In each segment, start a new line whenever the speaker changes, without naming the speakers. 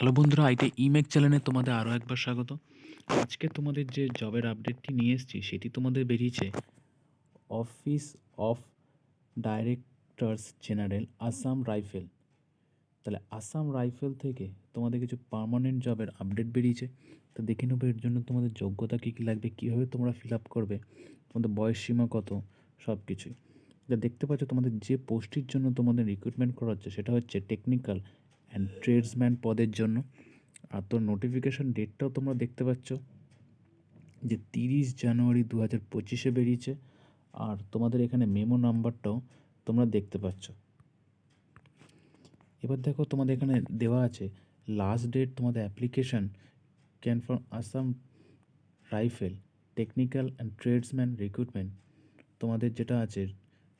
Hello বন্ধুরা, IT ইমেক চ্যানেলে তোমাদের আরও একবার স্বাগত। আজকে তোমাদের যে জবের আপডেটটি নিয়ে এসেছি, সেটি তোমাদের বেরিয়েছে office of directors general Assam rifle. তাহলে আসাম রাইফেল থেকে তোমাদের কিছু পার্মানেন্ট জবের আপডেট বেরিয়েছে। তো দেখে নেব এর জন্য তোমাদের যোগ্যতা কী কী লাগবে, কীভাবে তোমরা ফিল আপ করবে, তোমাদের বয়স সীমা কত, সব কিছুই। দেখতে পাচ্ছ তোমাদের যে পোস্টটির জন্য তোমাদের রিক্রুটমেন্ট করা হচ্ছে, সেটা হচ্ছে টেকনিক্যাল অ্যান্ড ট্রেডসম্যান পদের জন্য। আর তোর নোটিফিকেশান ডেটটাও তোমরা দেখতে পাচ্ছ, যে তিরিশ জানুয়ারি দু হাজার পঁচিশে বেরিয়েছে। আর তোমাদের এখানে মেমো নাম্বারটাও তোমরা দেখতে পাচ্ছ। এবার দেখো তোমাদের এখানে দেওয়া আছে লাস্ট ডেট তোমাদের application can from Assam rifle technical and tradesman recruitment তোমাদের যেটা আছে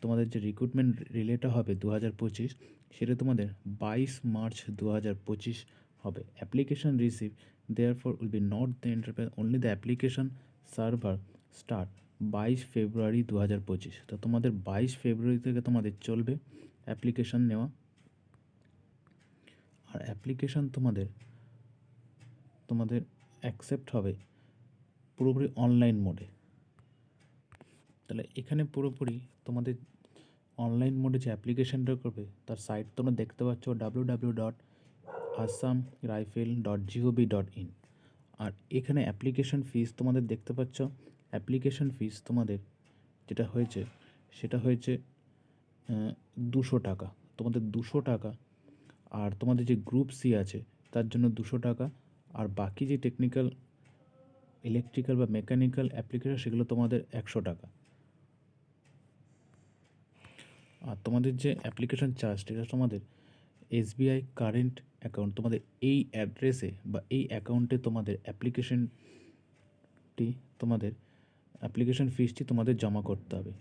তোমাদের যে রিক্রুটমেন্ট রিলেটা হবে দু হাজার পঁচিশ, সেটা তোমাদের বাইশ মার্চ দু হাজার পঁচিশ হবে। Application receive therefore will be not the enterprise only the application server start বাইশ ফেব্রুয়ারি দু হাজার পঁচিশ। তো তোমাদের বাইশ ফেব্রুয়ারি থেকে তোমাদের চলবে অ্যাপ্লিকেশন নেওয়া। আর অ্যাপ্লিকেশন তোমাদের তোমাদের অ্যাকসেপ্ট হবে পুরোপুরি অনলাইন মোডে তাহলে এখানে পুরোপুরি তোমাদের অনলাইন মোডে যে অ্যাপ্লিকেশনটা করবে, তার সাইট তোমরা দেখতে পাচ্ছ W W dot Assam rifle dot gov dot in আর এখানে অ্যাপ্লিকেশন ফিস তোমাদের দেখতে পাচ্ছ। অ্যাপ্লিকেশন ফিস তোমাদের যেটা হয়েছে, সেটা হয়েছে দুশো টাকা। তোমাদের দুশো টাকা আর তোমাদের যে গ্রুপ সি আছে, তার জন্য দুশো টাকা। আর বাকি যে টেকনিক্যাল ইলেকট্রিক্যাল বা মেকানিক্যাল অ্যাপ্লিকেশন সেগুলো তোমাদের একশো টাকা। আর তোমাদের যে অ্যাপ্লিকেশন চার্জ এটা তোমাদের এসবিআই কারেন্ট অ্যাকাউন্ট তোমাদের এই অ্যাড্রেসে বা এই অ্যাকাউন্টে তোমাদের অ্যাপ্লিকেশনটি তোমাদের অ্যাপ্লিকেশন ফিসটি তোমাদের জমা করতে হবে।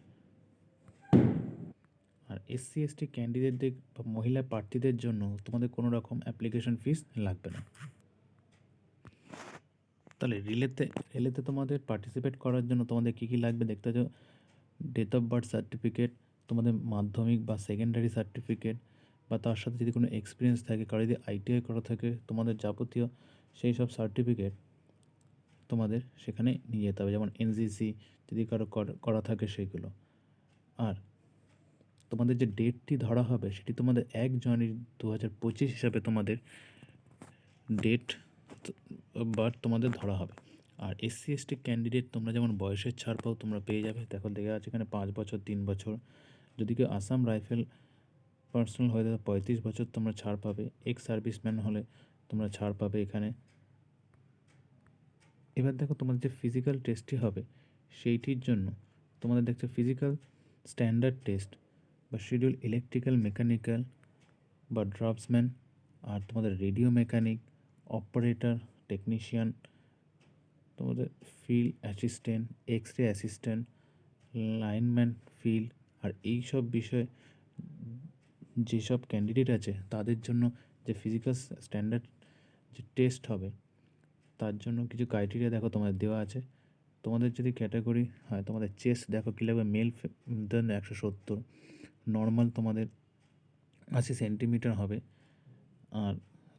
আর এসসি এসটি ক্যান্ডিডেটদের বা মহিলা প্রার্থীদের জন্য তোমাদের কোনো রকম অ্যাপ্লিকেশন ফিস লাগবে না। তাহলে রিলেতে রিলেতে তোমাদের পার্টিসিপেট করার জন্য তোমাদের কী কী লাগবে দেখতে ডেট অফ বার্থ সার্টিফিকেট তোমাদের মাধ্যমিক বা সেকেন্ডারি সার্টিফিকেট বা তার সাথে যদি কোনো এক্সপিরিয়েন্স থাকে, কারও যদি আইটিআই করা থাকে তোমাদের যাবতীয় সেই সব সার্টিফিকেট তোমাদের সেখানে নিয়ে যেতে হবে। যেমন এনজিসি যদি কারও করা থাকে সেইগুলো। আর তোমাদের যে ডেটটি ধরা হবে সেটি তোমাদের এক জানুয়ারি দু হাজার পঁচিশ হিসাবে তোমাদের ডেট বার্থ তোমাদের ধরা হবে। আর এসসি এসটি ক্যান্ডিডেট তোমরা যেমন বয়সের ছাড় পাও তোমরা পেয়ে যাবে। দেখো দেখা আছে এখানে পাঁচ বছর, তিন বছর। যদি কেউ আসাম রাইফেল পার্সোনাল হয়ে থাকে পঁয়ত্রিশ বছর তোমরা ছাড় পাবে এক্স সার্ভিসম্যান হলে তোমরা ছাড় পাবে এখানে। এবার দেখো তোমাদের যে ফিজিক্যাল টেস্টটি হবে, সেইটির জন্য তোমাদের দেখছ ফিজিক্যাল স্ট্যান্ডার্ড টেস্ট বা শিডিউল ইলেকট্রিক্যাল মেকানিক্যাল বা ড্রপসম্যান আর তোমাদের রেডিও মেকানিক অপারেটর টেকনিশিয়ান তোমাদের field assistant X ray assistant lineman field আর এই সব বিষয়ে যেসব ক্যান্ডিডেট আছে, তাদের জন্য যে ফিজিক্যাল স্ট্যান্ডার্ড যে টেস্ট হবে, তার জন্য কিছু ক্রাইটেরিয়া দেখো তোমাদের দেওয়া আছে। তোমাদের যদি ক্যাটাগরি হয়, তোমাদের চেস্ট দেখো কী লাগবে? মেল দেন একশো সত্তর। নর্মাল তোমাদের আশি সেন্টিমিটার হবে। আর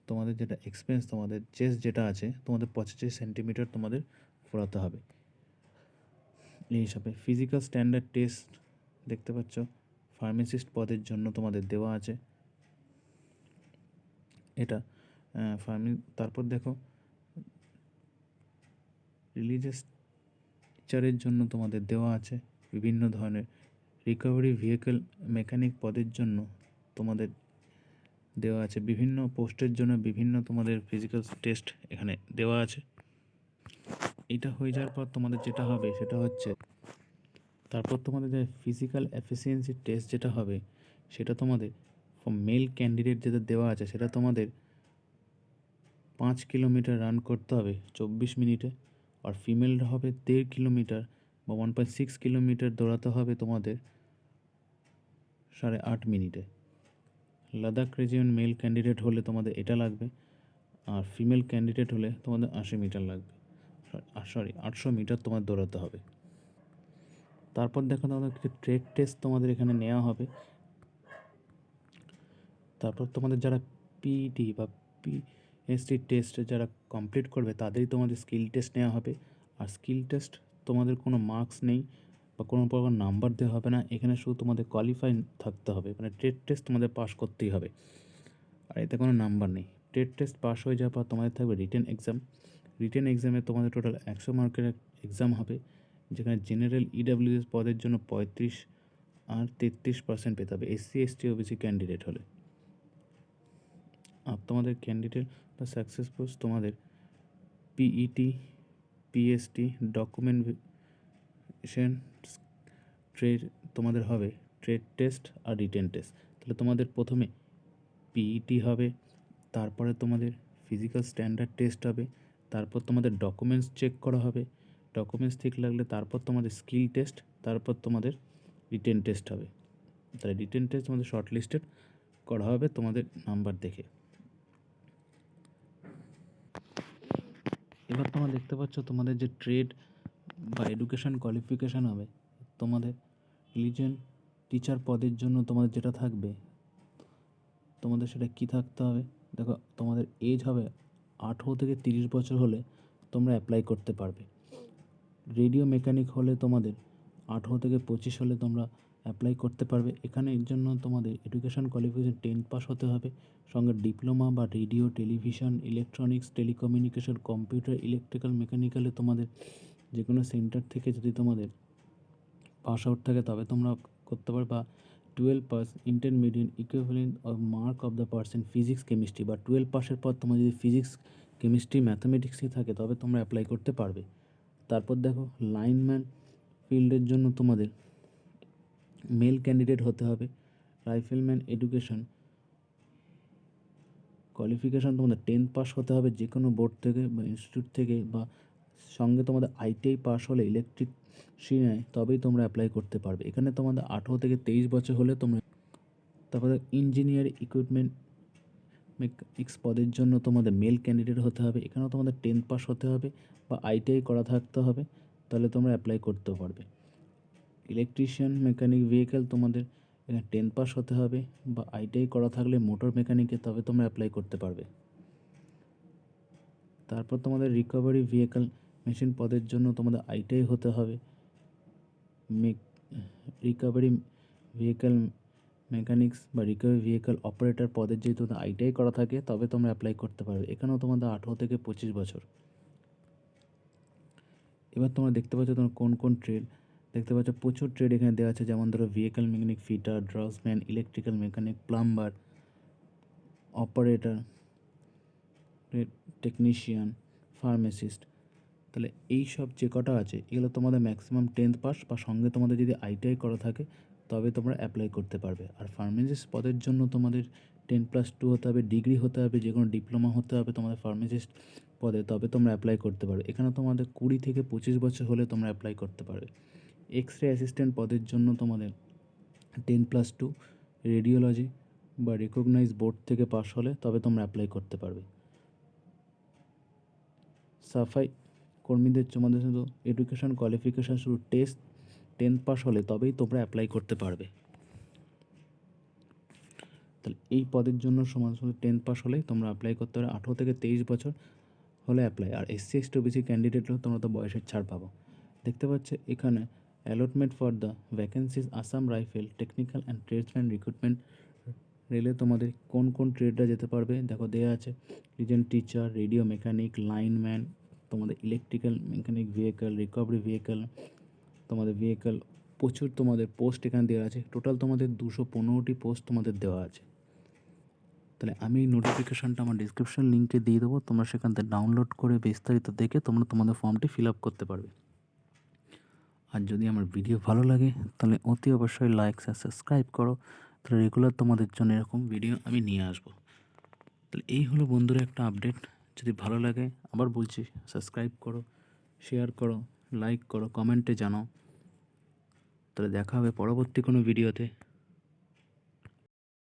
তোমাদের যেটা এক্সপেন্স তোমাদের চেস্ট যেটা আছে, তোমাদের পঁচাশি সেন্টিমিটার তোমাদের ফোরাতে হবে। এই হিসাবে ফিজিক্যাল স্ট্যান্ডার্ড টেস্ট দেখতে পাচ্ছ? ফার্মাসিস্ট পদের জন্য তোমাদের দেওয়া আছে। এটা ফার্মি তারপর দেখো রিলিজিয়াস টিচারের জন্য তোমাদের দেওয়া আছে বিভিন্ন ধরনের। রিকভারি ভেহিকেল মেকানিক পদের জন্য তোমাদের দেওয়া আছে। বিভিন্ন পোস্টের জন্য বিভিন্ন তোমাদের ফিজিক্যাল টেস্ট এখানে দেওয়া আছে। এটা হয়ে যাওয়ার পর তোমাদের যেটা হবে সেটা হচ্ছে তারপর তোমাদের যে ফিজিক্যাল এফিসিয়েন্সি টেস্ট যেটা হবে, সেটা তোমাদের মেল ক্যান্ডিডেট যেটা দেওয়া আছে, সেটা তোমাদের পাঁচ কিলোমিটার রান করতে হবে চব্বিশ মিনিটে। আর ফিমেলরা হবে দেড় কিলোমিটার বা ওয়ান পয়েন্ট সিক্স কিলোমিটার দৌড়াতে হবে তোমাদের সাড়ে আট মিনিটে। লাদাখ রিজিয়ন মেল ক্যান্ডিডেট হলে তোমাদের এটা লাগবে, আর ফিমেল ক্যান্ডিডেট হলে তোমাদের আশি মিটার লাগবে। সরি আটশো মিটার তোমার দৌড়াতে হবে। তারপর দেখো তোমাদের কিছু ট্রেড টেস্ট তোমাদের এখানে নেওয়া হবে। তারপর তোমাদের যারা পিডি বা পি এসটি টেস্ট যারা কমপ্লিট করবে, তাদেরই তোমাদের স্কিল টেস্ট নেওয়া হবে। আর স্কিল টেস্ট তোমাদের কোনো মার্কস নেই বা কোনো প্রকার নাম্বার দেওয়া হবে না। এখানে শুধু তোমাদের কোয়ালিফাই থাকতে হবে মানে ট্রেড টেস্ট তোমাদের পাস করতেই হবে। আর এতে কোনো নাম্বার নেই। ট্রেড টেস্ট পাস হয়ে যাওয়ার পর তোমাদের থাকবে রিটেন এক্সাম রিটেন এক্সামে তোমাদের টোটাল একশো মার্কের এক্সাম হবে। যেখানে জেনারেল ইডাব্লিউএস পদের জন্য পঁয়ত্রিশ আর তেত্রিশ পার্সেন্ট পেতে হবে। এসসি এসটি ওবিসি ক্যান্ডিডেট হলে। আর তোমাদের ক্যান্ডিডেট বা সাকসেসফুল তোমাদের পিইটি পিএসটি ডকুমেন্টেশন ট্রেড তোমাদের হবে। ট্রেড টেস্ট আর রিটেন টেস্ট তাহলে তোমাদের প্রথমে পিইটি হবে, তারপরে তোমাদের ফিজিক্যাল স্ট্যান্ডার্ড টেস্ট হবে, তারপর তোমাদের ডকুমেন্টস চেক করা হবে ডকুমেন্টস ঠিক লাগলে তারপর তোমাদের স্কিল টেস্ট তারপর তোমাদের রিটেন টেস্ট হবে। তাহলে রিটেন টেস্ট তোমাদের শর্ট লিস্টেড করা হবে তোমাদের নাম্বার দেখে। এবার তোমরা দেখতে পাচ্ছ তোমাদের যে ট্রেড বা এডুকেশন কোয়ালিফিকেশান হবে, তোমাদের রিলিজন টিচার পদের জন্য তোমাদের যেটা থাকবে, তোমাদের সেটা কী থাকতে হবে? দেখো, তোমাদের এজ হবে আঠেরো থেকে তিরিশ বছর হলে তোমরা অ্যাপ্লাই করতে পারবে। রেডিও মেকানিক হলে তোমাদের আঠেরো থেকে পঁচিশ হলে তোমরা অ্যাপ্লাই করতে পারবে। এখানে এর জন্য তোমাদের এডুকেশন কোয়ালিফিকেশন টেন পাস হতে হবে। সঙ্গে ডিপ্লোমা বা radio television electronics telecommunication computer electrical মেকানিক্যালে তোমাদের যে কোনো সেন্টার থেকে যদি তোমাদের পাস আউট থাকে, তবে তোমরা করতে পারবে বা twelve pass intermediate equivalent of mark of the percent physics chemistry বা টুয়েলভ পাসের পর তোমার যদি ফিজিক্স কেমিস্ট্রি ম্যাথামেটিক্সই থাকে, তবে তোমরা অ্যাপ্লাই করতে পারবে। তারপর দেখো লাইনম্যান ফিল্ডের জন্য তোমাদের মেল ক্যান্ডিডেট হতে হবে। রাইফেলম্যান এডুকেশন কোয়ালিফিকেশান তোমাদের টেন্থ পাস হতে হবে যে কোনো বোর্ড থেকে বা ইনস্টিটিউট থেকে বা সঙ্গে তোমাদের আইটিআই পাস হলে ইলেকট্রিক সিনায় তবেই তোমরা অ্যাপ্লাই করতে পারবে। এখানে তোমাদের আঠেরো থেকে তেইশ বছর হলে তোমরা তারপরে ইঞ্জিনিয়ার ইকুইপমেন্ট মেকানিক্স পদের জন্য তোমাদের মেল ক্যান্ডিডেট হতে হবে। এখানেও তোমাদের টেন্থ পাস হতে হবে বা আইটিআই করা থাকতে হবে, তাহলে তোমরা অ্যাপ্লাই করতেও পারবে। ইলেকট্রিশিয়ান মেকানিক ভেহিক্যাল তোমাদের এখানে টেন পাস হতে হবে বা আইটিআই করা থাকলে মোটর মেকানিকে তবে তোমরা অ্যাপ্লাই করতে পারবে। তারপর তোমাদের রিকভারি ভেহিক্যাল মেশিন পদের জন্য তোমাদের আইটিআই হতে হবে। মেক রিকভারি ভেহিক্যাল মেকানিক্স বা রিকভারি ভেহিক্যাল অপারেটর পদের যেহেতু আইটিআই করা থাকে, তবে তোমরা অ্যাপ্লাই করতে পারবে। এখানেও তোমাদের আঠেরো থেকে পঁচিশ বছর। এবার তোমরা দেখতে পাচ্ছ তোমার কোন কোন ট্রেড দেখতে পাচ্ছ প্রচুর ট্রেড এখানে দেওয়া আছে, যেমন ধরো vehicle mechanic fitter draughtsman electrical mechanic plumber operator technician pharmacist তাহলে এই সব যে কটা আছে, এগুলো তোমাদের ম্যাক্সিমাম টেন্থ পাস বা সঙ্গে তোমাদের যদি আইটিআই করা থাকে তবে তোমরা অ্যাপ্লাই করতে পারবে। আর ফার্মাসিস্ট পদের জন্য তোমাদের টেন প্লাস টু হতে হবে ডিগ্রি হতে হবে, যে কোনো ডিপ্লোমা হতে হবে তোমাদের ফার্মাসিস্ট পদে, তবে তোমরা অ্যাপ্লাই করতে পারবে এখানে তোমাদের কুড়ি থেকে পঁচিশ বছর হলে তোমরা অ্যাপ্লাই করতে পারবে। এক্স রে অ্যাসিস্ট্যান্ট পদের জন্য তোমাদের টেন প্লাস টু রেডিওলজি বা রেকগনাইজ বোর্ড থেকে পাস হলে তবে তোমরা অ্যাপ্লাই করতে পারবে। সাফাই কর্মীদের তোমাদের শুধু এডুকেশন কোয়ালিফিকেশান শুধু টেস্ট টেন্থ পাস হলে তবেই তোমরা অ্যাপ্লাই করতে পারবে। তাহলে এই পদের জন্য সমান শুধু টেন্থ পাস হলেই তোমরা অ্যাপ্লাই করতে পারবে আঠেরো থেকে তেইশ বছর হলে অ্যাপ্লাই আর এসসি এসটি ওবিসি ক্যান্ডিডেট হলে তোমরা তো বয়সের ছাড় পাবো। দেখতে পাচ্ছ এখানে allotment for the vacancies Assam rifle technical and tradesman recruitment রেলে তোমাদের কোন কোন ট্রেডরা যেতে পারবে? দেখো দেওয়া আছে রিজেন টিচার রেডিও মেকানিক লাইনম্যান তোমাদের electrical mechanic vehicle recovery vehicle তোমাদের ভেহিক্যাল প্রচুর তোমাদের পোস্ট এখানে দেওয়া আছে। টোটাল তোমাদের দুশো পনেরোটি পোস্ট তোমাদের দেওয়া আছে। তাহলে আমি নোটিফিকেশানটা আমার ডিসক্রিপশন লিঙ্কে দিয়ে দেবো। তোমরা সেখান থেকে ডাউনলোড করে বিস্তারিত দেখে তোমরা তোমাদের ফর্মটি ফিল আপ করতে পারবে। আর যদি আমার ভিডিও ভালো লাগে, তাহলে অতি অবশ্যই লাইক আর সাবস্ক্রাইব করো। তাহলে রেগুলার তোমাদের জন্য এরকম ভিডিও আমি নিয়ে আসব। তাহলে এই হলো বন্ধুরা একটা আপডেট যদি ভালো লাগে, আবার বলছি সাবস্ক্রাইব করো শেয়ার করো। লাইক করো কমেন্টে জানাও। তাহলে দেখা হবে পরবর্তী কোনো ভিডিওতে।